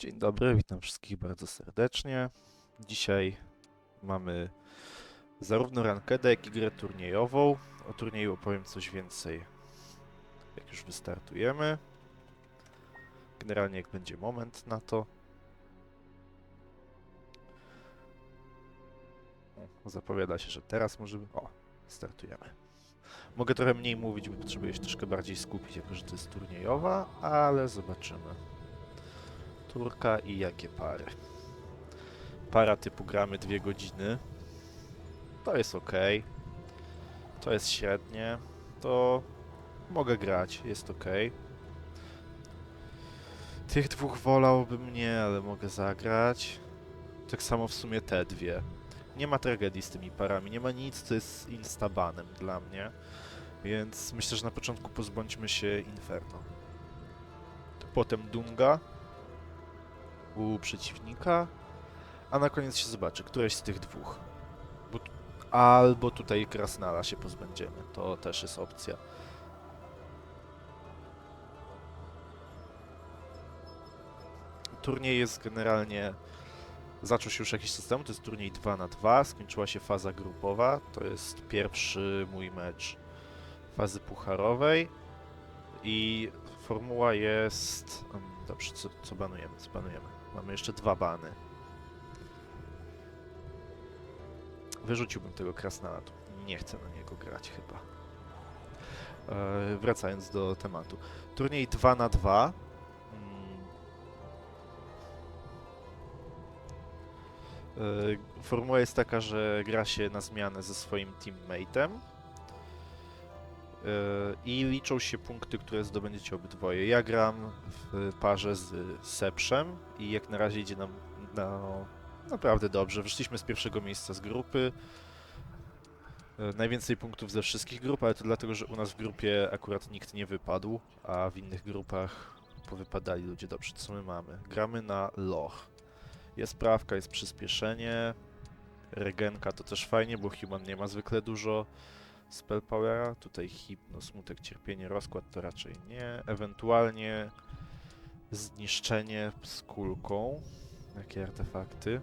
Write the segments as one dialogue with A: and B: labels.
A: Dzień dobry, witam wszystkich bardzo serdecznie. Dzisiaj mamy zarówno rankedę, jak i grę turniejową. O turnieju opowiem coś więcej, jak już wystartujemy. Generalnie jak będzie moment na to. Zapowiada się, że teraz możemy... O, startujemy. Mogę trochę mniej mówić, bo potrzebuję się troszkę bardziej skupić, jako że to jest turniejowa, ale zobaczymy. Turka i jakie pary. Para typu gramy dwie godziny. To jest ok. To jest średnie. To mogę grać, jest ok. Tych dwóch wolałbym nie, ale mogę zagrać. Tak samo w sumie te dwie. Nie ma tragedii z tymi parami, nie ma nic, co jest instabanem dla mnie. Więc myślę, że na początku pozbądźmy się Inferno. Potem Dunga przeciwnika, a na koniec się zobaczy, któreś z tych dwóch. Bo, albo tutaj Krasnala się pozbędziemy, to też jest opcja. Turniej jest generalnie... Zaczął się już jakiś czas temu, to jest turniej 2 na 2 skończyła się faza grupowa, to jest pierwszy mój mecz fazy pucharowej i formuła jest... em, Dobrze, co, co banujemy? Co banujemy? Mamy jeszcze dwa bany. Wyrzuciłbym tego Krasnala, nie chcę na niego grać chyba. E, wracając do tematu. Turniej 2 na 2 Mm. E, Formuła jest taka, że gra się na zmianę ze swoim teammateem e, i liczą się punkty, które zdobędziecie obydwoje. Ja gram w parze z Sepszem i jak na razie idzie nam no, naprawdę dobrze. Wyszliśmy z pierwszego miejsca z grupy. E, Najwięcej punktów ze wszystkich grup, ale to dlatego, że u nas w grupie akurat nikt nie wypadł, a w innych grupach powypadali ludzie. Dobrze, co my mamy? Gramy na Loch. Jest prawka, jest przyspieszenie. Regenka to też fajnie, bo Human nie ma zwykle dużo spell powera. Tutaj hipno, smutek, cierpienie, rozkład to raczej nie. Ewentualnie zniszczenie z kulką. Jakie artefakty?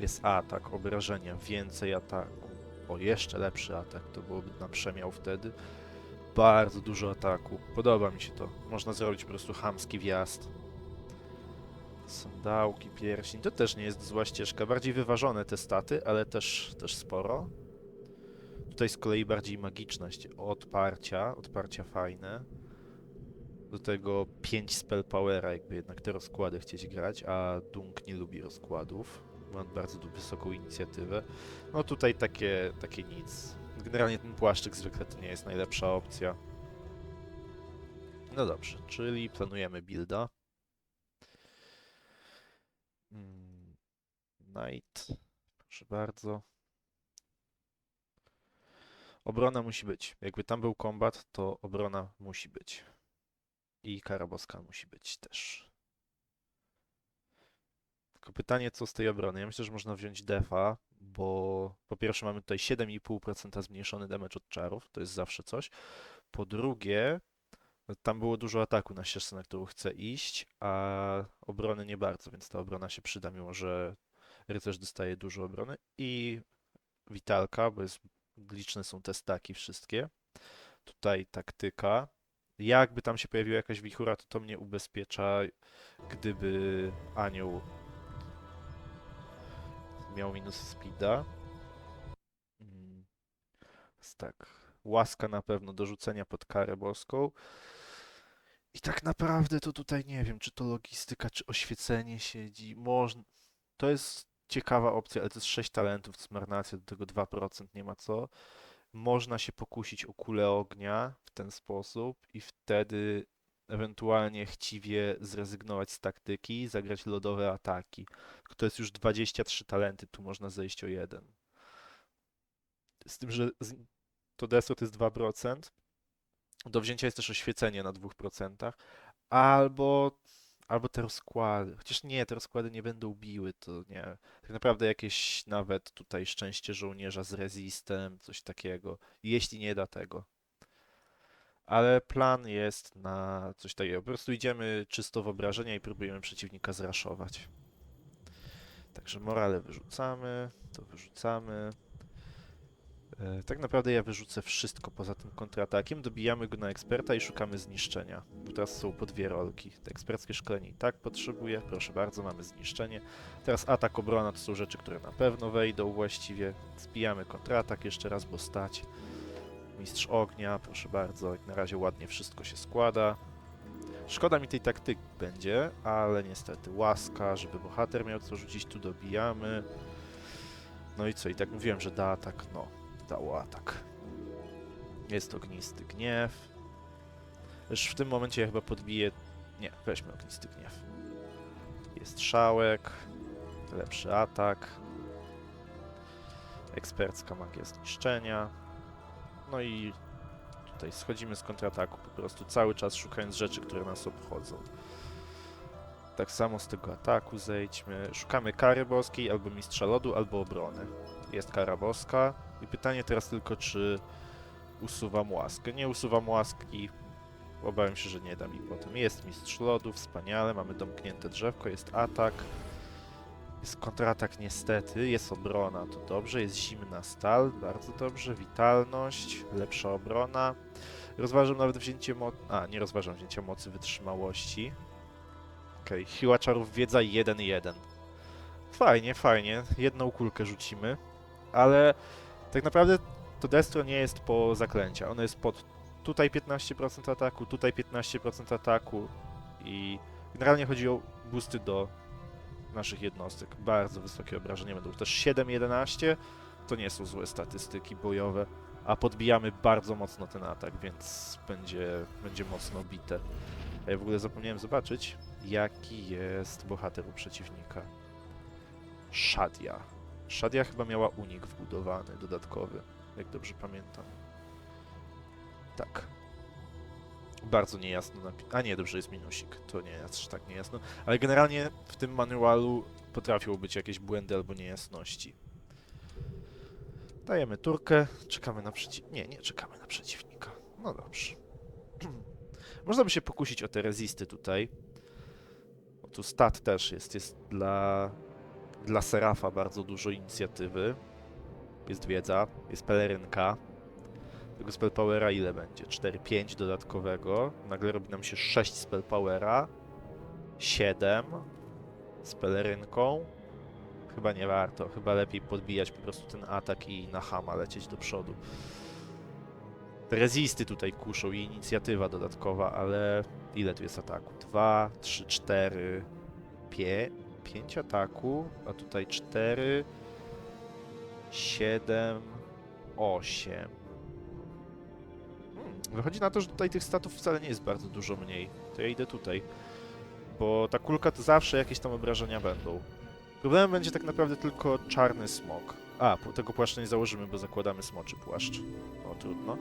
A: Jest atak, obrażenia, więcej ataku. O, jeszcze lepszy atak, to byłoby na przemiał wtedy. Bardzo dużo ataku. Podoba mi się to. Można zrobić po prostu chamski wjazd. Sandałki, pierścień. To też nie jest zła ścieżka. Bardziej wyważone te staty, ale też, też sporo. Tutaj z kolei bardziej magiczność. Odparcia. Odparcia fajne. Do tego 5 spell powera, jakby jednak te rozkłady chcieć grać, a Dunk nie lubi rozkładów. Ma bardzo wysoką inicjatywę. No tutaj takie, takie nic. Generalnie ten płaszczyk zwykle to nie jest najlepsza opcja. No dobrze, czyli planujemy builda. Mm, Knight, proszę bardzo. Obrona musi być. Jakby tam był kombat, to obrona musi być. I Karaboska musi być też. Tylko pytanie, co z tej obrony? Ja myślę, że można wziąć defa, bo po pierwsze mamy tutaj 7,5% zmniejszony damage od czarów, to jest zawsze coś. Po drugie, tam było dużo ataku na ścieżce, na którą chcę iść, a obrony nie bardzo, więc ta obrona się przyda, mimo że rycerz dostaje dużo obrony. I witalka, bo jest, liczne są te staki wszystkie. Tutaj taktyka. Jakby tam się pojawiła jakaś wichura, to to mnie ubezpiecza, gdyby anioł miał minus speeda. Mm, tak, łaska na pewno do rzucenia pod karę boską. I tak naprawdę to tutaj nie wiem, czy to logistyka, czy oświecenie siedzi. Można. To jest ciekawa opcja, ale to jest 6 talentów, to jest marnacja, do tego 2% nie ma co. Można się pokusić o kulę ognia w ten sposób i wtedy ewentualnie chciwie zrezygnować z taktyki, zagrać lodowe ataki. To jest już 23 talenty, tu można zejść o jeden. Z tym, że to desro to jest 2%. Do wzięcia jest też oświecenie na 2%. Albo, albo te rozkłady. Chociaż nie, te rozkłady nie będą biły, to nie. Tak naprawdę jakieś nawet tutaj szczęście żołnierza z resistem, coś takiego. Jeśli nie da tego. Ale plan jest na coś takiego. Po prostu idziemy czysto w obrażenia i próbujemy przeciwnika zraszować. Także morale wyrzucamy, to wyrzucamy. E, tak naprawdę ja wyrzucę wszystko poza tym kontratakiem, dobijamy go na eksperta i szukamy zniszczenia. Bo teraz są po dwie rolki. Te eksperckie szkolenie i tak potrzebuję, proszę bardzo, mamy zniszczenie. Teraz atak, obrona to są rzeczy, które na pewno wejdą właściwie. Zbijamy kontratak jeszcze raz, bo stać. Mistrz ognia, proszę bardzo, jak na razie ładnie wszystko się składa. Szkoda mi tej taktyki będzie, ale niestety łaska, żeby bohater miał co rzucić, tu dobijamy. No i co, i tak mówiłem, że da atak, no, dało atak. Jest ognisty gniew. Już w tym momencie ja chyba podbiję... Nie, weźmy ognisty gniew. Jest szałek, lepszy atak. Ekspercka magia zniszczenia. No i tutaj schodzimy z kontrataku po prostu cały czas szukając rzeczy, które nas obchodzą. Tak samo z tego ataku zejdźmy. Szukamy kary boskiej, albo mistrza lodu, albo obrony. Jest kara boska. I pytanie teraz tylko, czy usuwam łaskę. Nie usuwam łaski. Obawiam się, że nie da mi potem. Jest mistrz lodu, wspaniale. Mamy domknięte drzewko, jest atak. Jest kontratak niestety, jest obrona, to dobrze, jest zimna stal, bardzo dobrze, witalność, lepsza obrona. Rozważam nawet wzięcie mocy, a nie rozważam wzięcia mocy wytrzymałości. Okej, okay. siła czarów wiedza 1-1. Fajnie, fajnie, jedną kulkę rzucimy, ale tak naprawdę to Destro nie jest po zaklęcia, ono jest pod tutaj 15% ataku, tutaj 15% ataku i generalnie chodzi o boosty do naszych jednostek. Bardzo wysokie obrażenia będą. Też 7-11 to nie są złe statystyki bojowe, a podbijamy bardzo mocno ten atak, więc będzie, będzie mocno bite. A ja w ogóle zapomniałem zobaczyć, jaki jest bohater u przeciwnika. Shadia. Shadia chyba miała unik wbudowany, dodatkowy, jak dobrze pamiętam. Tak. Bardzo niejasno A nie, dobrze, jest minusik. To nie jest tak niejasno. Ale generalnie w tym manualu potrafią być jakieś błędy albo niejasności. Dajemy turkę, czekamy na przeciw... Nie, nie czekamy na przeciwnika. No dobrze. Można by się pokusić o te rezisty tutaj. Bo tu stat też jest. Jest dla... Dla Serafa bardzo dużo inicjatywy. Jest wiedza, jest pelerynka. Tego spell powera ile będzie? 4-5 dodatkowego. Nagle robi nam się 6 spell powera. 7 z pelerynką. Chyba nie warto. Chyba lepiej podbijać po prostu ten atak i na hama lecieć do przodu. Rezisty tutaj kuszą i inicjatywa dodatkowa, ale ile tu jest ataku? 2, 3, 4, 5, 5 ataku, a tutaj 4, 7, 8. Hmm, Wychodzi na to, że tutaj tych statów wcale nie jest bardzo dużo mniej. To ja idę tutaj. Bo ta kulka to zawsze jakieś tam obrażenia będą. Problemem będzie tak naprawdę tylko czarny smok. A, tego płaszcza nie założymy, bo zakładamy smoczy płaszcz. O, trudno.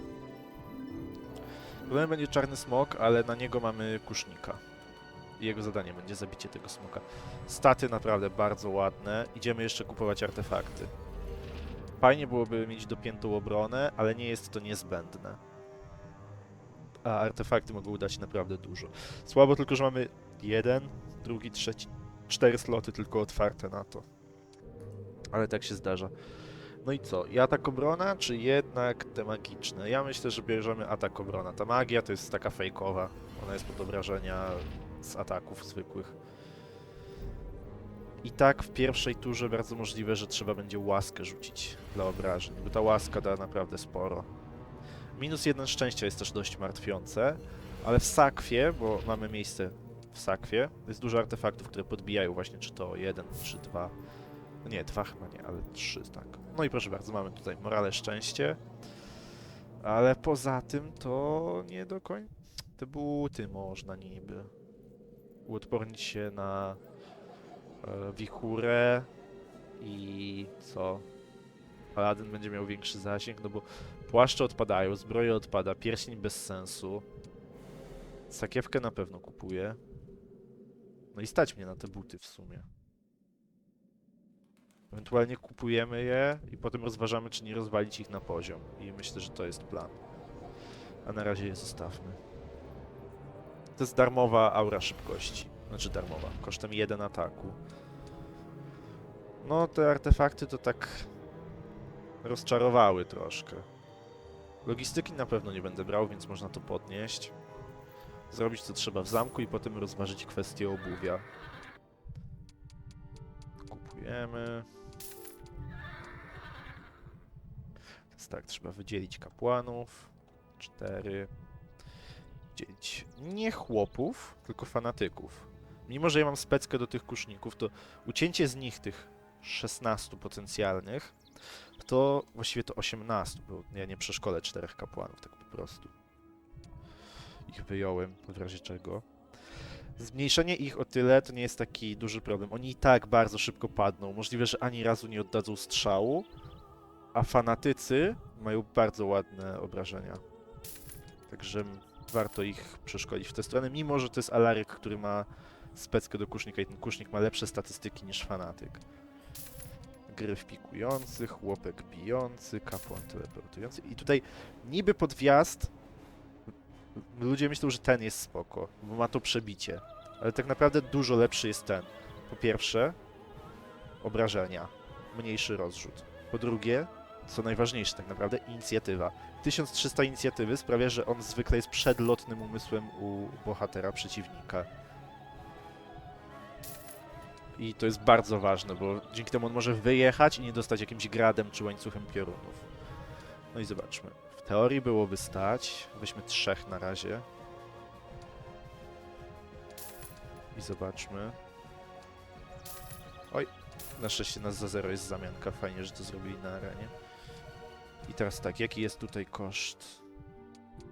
A: Problemem będzie czarny smok, ale na niego mamy kusznika. Jego zadanie będzie zabicie tego smoka. Staty naprawdę bardzo ładne. Idziemy jeszcze kupować artefakty. Fajnie byłoby mieć dopiętą obronę, ale nie jest to niezbędne. A artefakty mogą dać naprawdę dużo. Słabo tylko, że mamy jeden, drugi, trzeci, cztery sloty tylko otwarte na to. Ale tak się zdarza. No i co? I atak obrona, czy jednak te magiczne? Ja myślę, że bierzemy atak obrona. Ta magia to jest taka fejkowa. Ona jest pod obrażenia z ataków zwykłych. I tak w pierwszej turze bardzo możliwe, że trzeba będzie łaskę rzucić dla obrażeń, bo ta łaska da naprawdę sporo. Minus jeden szczęścia jest też dość martwiące, ale w sakwie, bo mamy miejsce w sakwie, jest dużo artefaktów, które podbijają właśnie czy to jeden, czy dwa. No nie, dwa chyba nie, ale trzy, tak. No i proszę bardzo, mamy tutaj morale szczęście. Ale poza tym to nie do końca. Te buty można niby. Uodpornić się na e, wichurę i co? Paladyn będzie miał większy zasięg, no bo płaszcze odpadają, zbroja odpada, pierścień bez sensu. Sakiewkę na pewno kupuję. No i stać mnie na te buty w sumie. Ewentualnie kupujemy je i potem rozważamy, czy nie rozwalić ich na poziom. I myślę, że to jest plan. A na razie je zostawmy. To jest darmowa aura szybkości. Znaczy darmowa, kosztem 1 ataku. No, te artefakty to tak rozczarowały troszkę. Logistyki na pewno nie będę brał, więc można to podnieść. Zrobić co trzeba w zamku i potem rozważyć kwestię obuwia. Kupujemy. Więc tak, trzeba wydzielić kapłanów. Cztery. Nie chłopów, tylko fanatyków. Mimo, że ja mam speckę do tych kuszników, to ucięcie z nich tych 16 potencjalnych, to właściwie to 18, bo ja nie przeszkolę czterech kapłanów, tak po prostu. Ich wyjąłem, w razie czego. Zmniejszenie ich o tyle to nie jest taki duży problem. Oni i tak bardzo szybko padną. Możliwe, że ani razu nie oddadzą strzału, a fanatycy mają bardzo ładne obrażenia. Także warto ich przeszkolić w tę stronę, mimo że to jest Alaryk, który ma speckę do kusznika i ten kusznik ma lepsze statystyki niż fanatyk. Gryf pikujący, chłopek bijący, kapłan teleportujący. I tutaj niby pod wjazd ludzie myślą, że ten jest spoko, bo ma to przebicie. Ale tak naprawdę dużo lepszy jest ten. Po pierwsze, obrażenia, mniejszy rozrzut. Po drugie, co najważniejsze tak naprawdę, inicjatywa. 1300 inicjatywy sprawia, że on zwykle jest przedlotnym umysłem u bohatera przeciwnika. I to jest bardzo ważne, bo dzięki temu on może wyjechać i nie dostać jakimś gradem czy łańcuchem piorunów. No i zobaczmy. W teorii byłoby stać. Weźmy trzech na razie. I zobaczmy. Oj, na szczęście nas za zero jest zamianka. Fajnie, że to zrobili na arenie. I teraz tak, jaki jest tutaj koszt?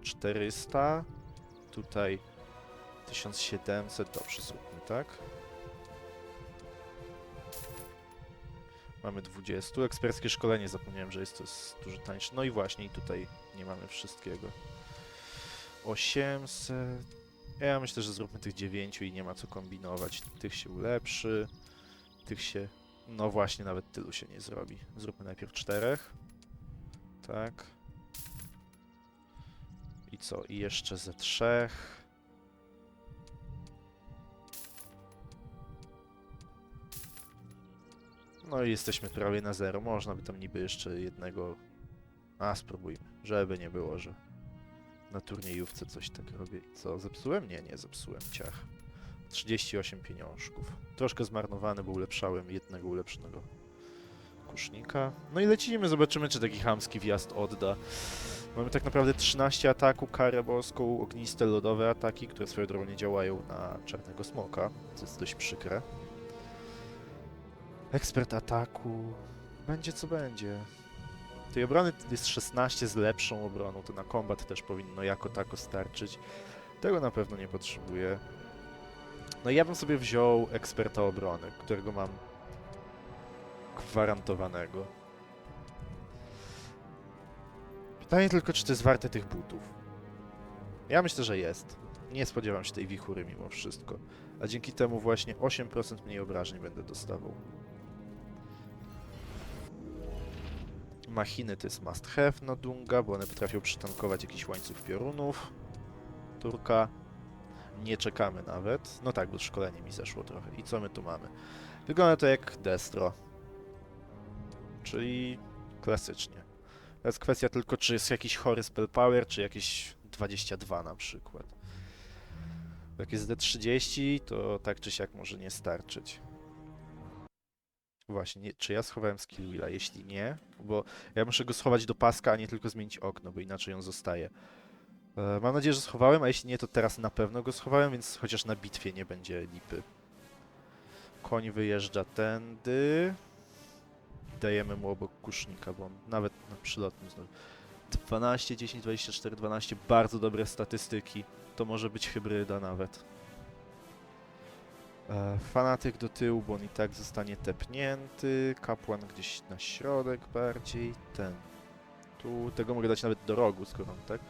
A: 400. Tutaj 1700. Dobrze, zróbmy tak. Mamy 20. Eksperckie szkolenie, zapomniałem, że jest to jest dużo tańsze. No i właśnie, i tutaj nie mamy wszystkiego. 800. Ja myślę, że zróbmy tych 9 i nie ma co kombinować. Tych się ulepszy, tych się... No właśnie, nawet tylu się nie zrobi. Zróbmy najpierw czterech. Tak. I co? I jeszcze ze trzech. No i jesteśmy prawie na zero. Można by tam niby jeszcze jednego... A, spróbujmy. Żeby nie było, że na turniejówce coś tak robię. Co, zepsułem? Nie, nie zepsułem. Ciach. 38 pieniążków. Troszkę zmarnowany, bo ulepszałem jednego ulepszonego kusznika. No i lecimy, zobaczymy, czy taki chamski wjazd odda. Mamy tak naprawdę 13 ataku, karę boską, ogniste, lodowe ataki, które swoją drogą nie działają na czarnego smoka, co jest dość przykre. Ekspert ataku. Będzie co będzie. Tej obrony jest 16 z lepszą obroną, to na kombat też powinno jako tako starczyć. Tego na pewno nie potrzebuję. No i ja bym sobie wziął eksperta obrony, którego mam gwarantowanego. Pytanie tylko, czy to jest warte tych butów. Ja myślę, że jest. Nie spodziewam się tej wichury mimo wszystko. A dzięki temu właśnie 8% mniej obrażeń będę dostawał. Machiny to jest must have na Dunga, bo one potrafią przytankować jakiś łańcuch piorunów. Turka. Nie czekamy nawet. No tak, bo szkolenie mi zeszło trochę. I co my tu mamy? Wygląda to jak Destro. Czyli klasycznie. To jest kwestia tylko, czy jest jakiś chory spell power, czy jakieś 22 na przykład. Jak jest D30, to tak czy siak może nie starczyć. Właśnie, nie, czy ja schowałem skill wheela? Jeśli nie, bo ja muszę go schować do paska, a nie tylko zmienić okno, bo inaczej on zostaje. E, mam nadzieję, że schowałem, a jeśli nie, to teraz na pewno go schowałem, więc chociaż na bitwie nie będzie lipy. Koń wyjeżdża tędy. Dajemy mu obok kusznika, bo on nawet na przylotnym znowu. 12, 10, 24, 12. Bardzo dobre statystyki. To może być hybryda nawet. E, fanatyk do tyłu, bo on i tak zostanie tepnięty. Kapłan gdzieś na środek bardziej. Ten. Tu tego mogę dać nawet do rogu, skoro on tak.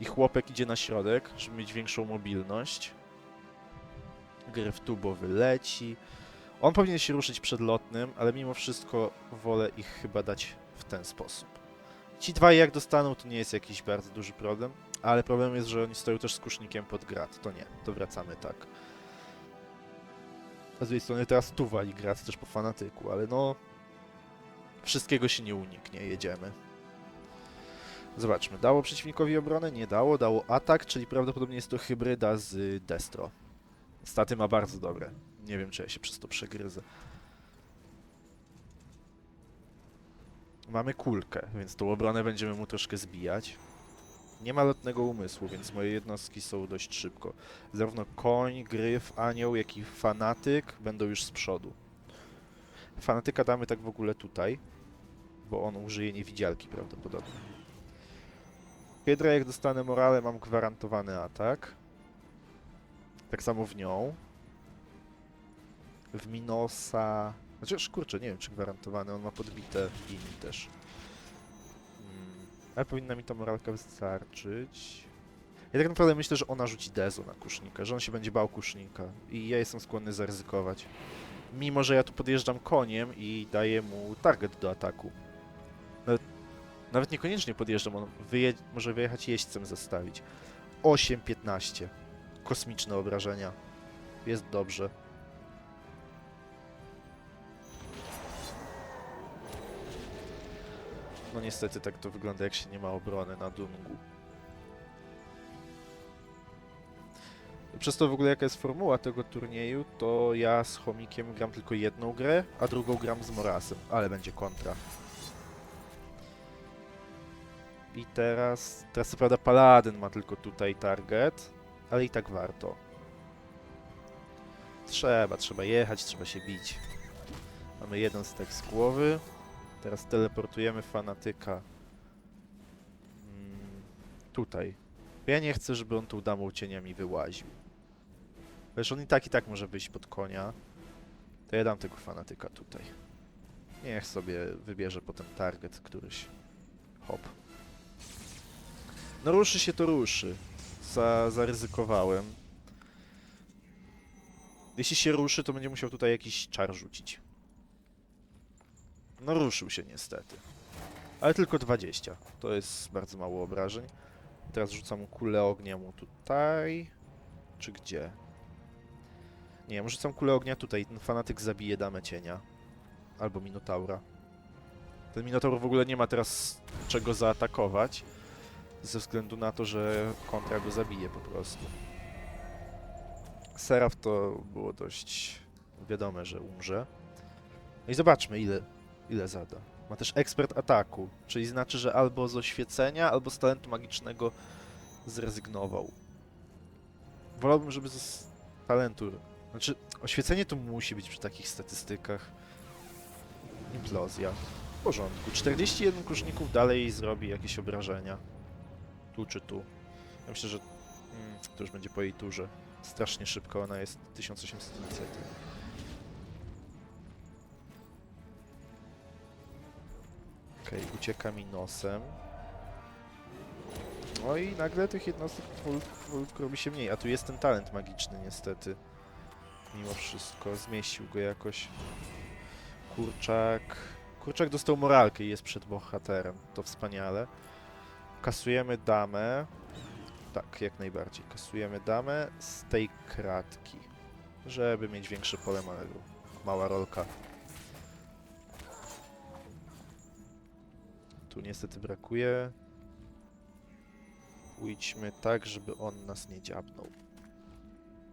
A: I chłopek idzie na środek, żeby mieć większą mobilność. Gryf tu, bo wyleci. On powinien się ruszyć przed lotnym, ale mimo wszystko wolę ich chyba dać w ten sposób. Ci dwaj jak dostaną, to nie jest jakiś bardzo duży problem. Ale problem jest, że oni stoją też z kusznikiem pod grat. To nie, to wracamy tak. A z drugiej strony teraz tu wali grat też po fanatyku, ale no... Wszystkiego się nie uniknie, jedziemy. Zobaczmy, dało przeciwnikowi obronę? Nie dało, dało atak, czyli prawdopodobnie jest to hybryda z Destro. Staty ma bardzo dobre. Nie wiem, czy ja się przez to przegryzę. Mamy kulkę, więc tą obronę będziemy mu troszkę zbijać. Nie ma lotnego umysłu, więc moje jednostki są dość szybko. Zarówno koń, gryf, anioł, jak i fanatyk będą już z przodu. Fanatyka damy tak w ogóle tutaj, bo on użyje niewidzialki prawdopodobnie. Hydra jak dostanę morale mam gwarantowany atak. Tak samo w nią. W Minosa... Znaczy, kurczę, nie wiem czy gwarantowany, on ma podbite inni też. Mm, ale powinna mi ta moralka wystarczyć. Ja tak naprawdę myślę, że ona rzuci Dezo na kusznika, że on się będzie bał kusznika i ja jestem skłonny zaryzykować. Mimo, że ja tu podjeżdżam koniem i daję mu target do ataku. Nawet, nawet niekoniecznie podjeżdżam, on wyje, może wyjechać jeźdźcem zestawić. 8-15. Kosmiczne obrażenia. Jest dobrze. No niestety tak to wygląda, jak się nie ma obrony na Dungu. Przez to w ogóle jaka jest formuła tego turnieju, to ja z Chomikiem gram tylko jedną grę, a drugą gram z Morasem, ale będzie kontra. I teraz, teraz co prawda Paladyn ma tylko tutaj target, ale i tak warto. Trzeba, trzeba jechać, trzeba się bić. Mamy jeden stek z głowy. Teraz teleportujemy fanatyka mm, tutaj. Ja nie chcę, żeby on tą damą cieniami wyłaził. Wiesz, on i tak i tak może wyjść pod konia. To ja dam tego fanatyka tutaj. Niech sobie wybierze potem target któryś. Hop. No ruszy się to ruszy. Za, zaryzykowałem. Jeśli się ruszy, to będzie musiał tutaj jakiś czar rzucić. No ruszył się niestety. Ale tylko 20. To jest bardzo mało obrażeń. Teraz rzucam kulę ognia mu tutaj. Czy gdzie? Nie, może rzucam kulę ognia tutaj. Ten fanatyk zabije damę cienia. Albo Minotaura. Ten Minotaur w ogóle nie ma teraz czego zaatakować. Ze względu na to, że kontra go zabije po prostu. Seraf to było dość wiadome, że umrze. No i zobaczmy ile, ile zada. Ma też ekspert ataku, czyli znaczy, że albo z oświecenia, albo z talentu magicznego zrezygnował. Wolałbym, żeby z talentu... Znaczy, oświecenie to musi być przy takich statystykach. Implozja. W porządku. 41 kuszników dalej zrobi jakieś obrażenia. Tu czy tu. Ja myślę, że mm, to już będzie po jej turze. Strasznie szybko ona jest. 1800 inicjatyw. Okej, ucieka mi nosem. No i nagle tych jednostek robi się mniej. A tu jest ten talent magiczny niestety. Mimo wszystko. Zmieścił go jakoś. Kurczak... Kurczak dostał moralkę i jest przed bohaterem. To wspaniale. Kasujemy damę. Tak, jak najbardziej. Kasujemy damę z tej kratki. Żeby mieć większe pole manewru. Mała rolka. Tu niestety brakuje. Pójdźmy tak, żeby on nas nie dziabnął.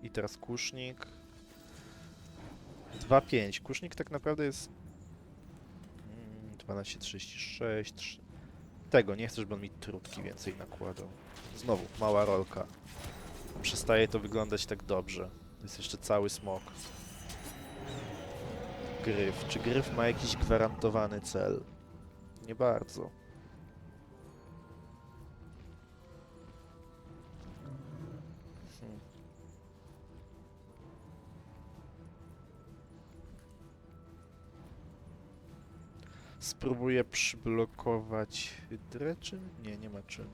A: I teraz kusznik. 2-5. Kusznik tak naprawdę jest... Mm, 12-36. trzy- Tego, nie chcę, żeby on mi trutki więcej nakładał. Znowu, mała rolka. Przestaje to wyglądać tak dobrze. Jest jeszcze cały smok. Gryf. Czy gryf ma jakiś gwarantowany cel? Nie bardzo. Spróbuję przyblokować hydrę, czy? Nie, nie ma czym.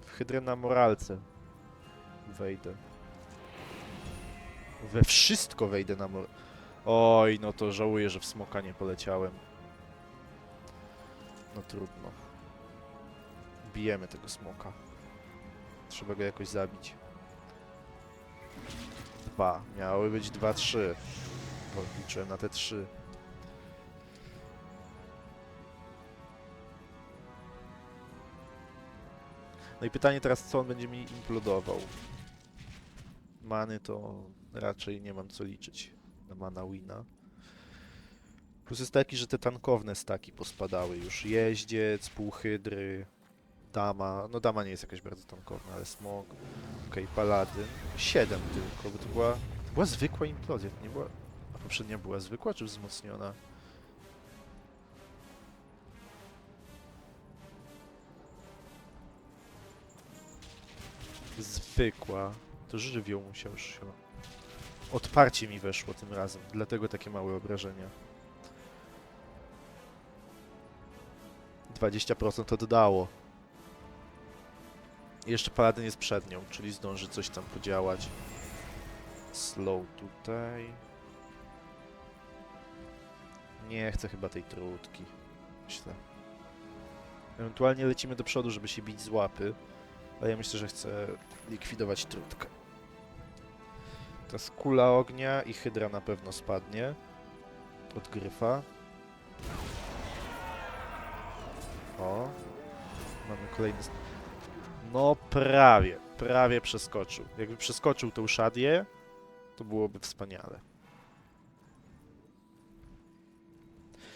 A: W hydrę na moralce wejdę. We wszystko wejdę na mor... Oj, no to żałuję, że w smoka nie poleciałem. No trudno. Bijemy tego smoka. Trzeba go jakoś zabić. Dwa. Miały być dwa, trzy. Bo liczyłem na te trzy. No i pytanie teraz, co on będzie mi implodował. Many to raczej nie mam co liczyć mana wina. Plus jest taki, że te tankowne staki pospadały już. Jeździec, półhydry, dama. No dama nie jest jakaś bardzo tankowna, ale smog. Okej, paladyn. Siedem tylko, bo to była, była zwykła implozja, to nie była... A poprzednia była zwykła czy wzmocniona? Zwykła. To żywioł musiał się... Odparcie mi weszło tym razem, dlatego takie małe obrażenia. 20% oddało. Jeszcze paladyn jest przed nią, czyli zdąży coś tam podziałać. Slow tutaj. Nie chcę chyba tej trutki. Myślę. Ewentualnie lecimy do przodu, żeby się bić z łapy. Ale ja myślę, że chcę likwidować trutkę. Teraz kula ognia i hydra na pewno spadnie. Od gryfa. O. Mamy kolejny... No prawie, prawie przeskoczył. Jakby przeskoczył tą szadię, to byłoby wspaniale.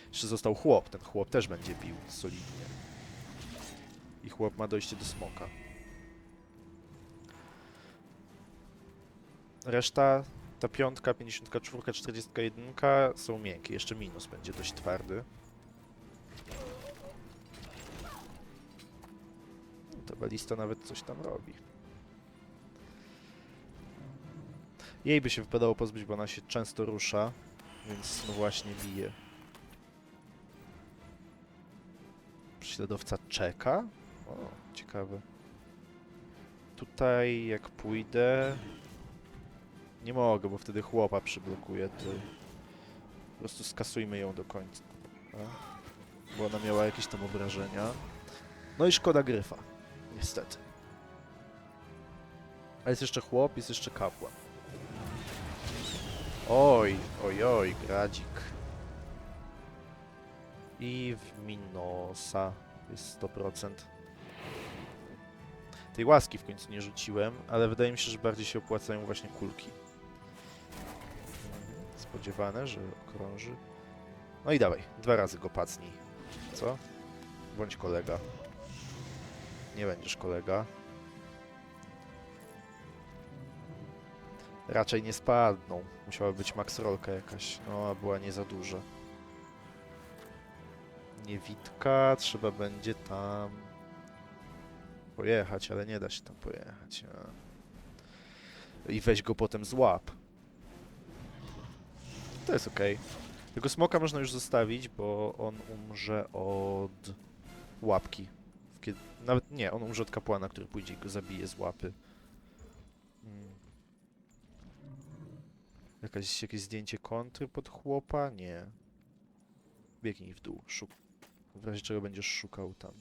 A: Jeszcze został chłop. Ten chłop też będzie bił solidnie. I chłop ma dojście do smoka. Reszta, ta piątka, 54, 41 są miękkie. Jeszcze minus będzie dość twardy. Ta balista nawet coś tam robi. Jej by się wypadało pozbyć, bo ona się często rusza, więc no właśnie bije. Prześladowca czeka? O, ciekawe. Tutaj jak pójdę... Nie mogę, bo wtedy chłopa przyblokuje, to... Po prostu skasujmy ją do końca. Bo ona miała jakieś tam obrażenia. No i szkoda gryfa. Niestety. A jest jeszcze chłop, jest jeszcze kapłan. Oj, oj, oj, gradzik. I w Minosa jest 100%. Tej łaski w końcu nie rzuciłem, ale wydaje mi się, że bardziej się opłacają właśnie kulki. Spodziewane, że okrąży. No i dawaj, dwa razy go pacnij. Co? Bądź kolega. Nie będziesz kolega. Raczej nie spadną. Musiała być max rolka jakaś. No, a była nie za duża. Niewitka, trzeba będzie tam pojechać, ale nie da się tam pojechać. A. I weź go potem złap. To jest okej. Tego smoka można już zostawić, bo on umrze od łapki. Kiedy, nawet nie, on umrze od kapłana, który pójdzie i go zabije z łapy. Mm. Jakaś, jakieś zdjęcie kontry pod chłopa? Nie. Biegnij w dół, szuk. W razie czego będziesz szukał tam.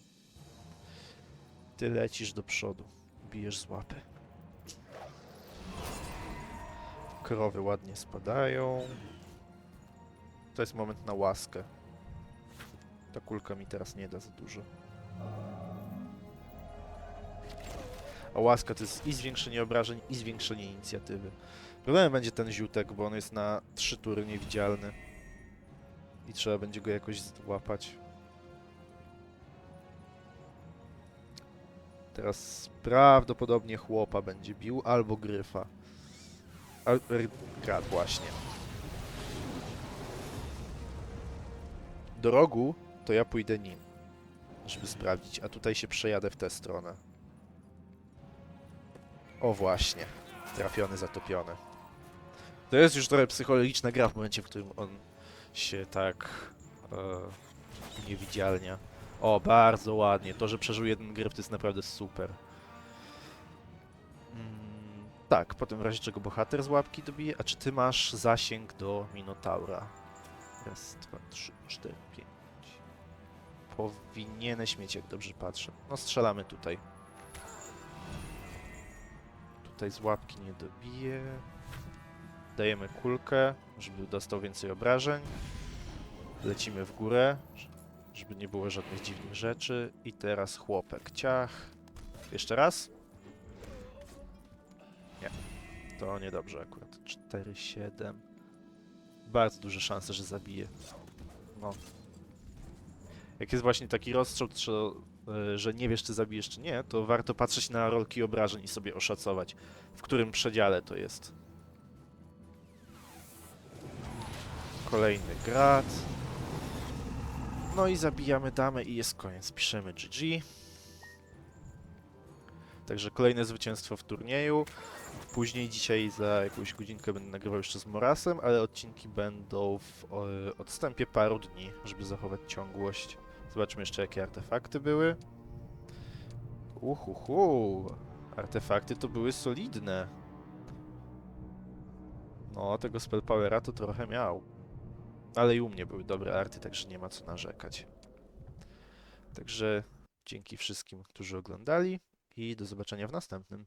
A: Ty lecisz do przodu. Bijesz z łapy. Krowy ładnie spadają. To jest moment na łaskę. Ta kulka mi teraz nie da za dużo. A łaska to jest i zwiększenie obrażeń, i zwiększenie inicjatywy. Problemem będzie ten ziutek, bo on jest na trzy tury niewidzialny. I trzeba będzie go jakoś złapać. Teraz prawdopodobnie chłopa będzie bił, albo gryfa. Al Grad właśnie. Do rogu to ja pójdę nim, żeby sprawdzić, a tutaj się przejadę w tę stronę. O właśnie, trafiony, zatopiony. To jest już trochę psychologiczna gra w momencie, w którym on się tak e, uniewidzialnia. O, bardzo ładnie. To, że przeżył jeden gryf, to jest naprawdę super. Mm, tak, potem w razie czego bohater z łapki dobije. A czy ty masz zasięg do Minotaura? Raz, dwa, trzy, cztery, pięć. powinieneś mieć, jak dobrze patrzę. No strzelamy tutaj. Tutaj z łapki nie dobije. Dajemy kulkę, żeby dostał więcej obrażeń. Lecimy w górę, żeby nie było żadnych dziwnych rzeczy. I teraz chłopek. Ciach. Jeszcze raz. Nie. To niedobrze akurat. 4-7. Bardzo duże szanse, że zabije. No. Jak jest właśnie taki rozstrzał, y, że nie wiesz, czy zabijesz, czy nie, to warto patrzeć na rolki obrażeń i sobie oszacować, w którym przedziale to jest. Kolejny grad. No i zabijamy damę i jest koniec. Piszemy GG. Także kolejne zwycięstwo w turnieju. Później dzisiaj za jakąś godzinkę będę nagrywał jeszcze z Morasem, ale odcinki będą w odstępie paru dni, żeby zachować ciągłość. Zobaczmy jeszcze jakie artefakty były. Uhuhu. Artefakty to były solidne. No, tego spellpowera to trochę miał. Ale i u mnie były dobre arty, także nie ma co narzekać. Także dzięki wszystkim, którzy oglądali i do zobaczenia w następnym.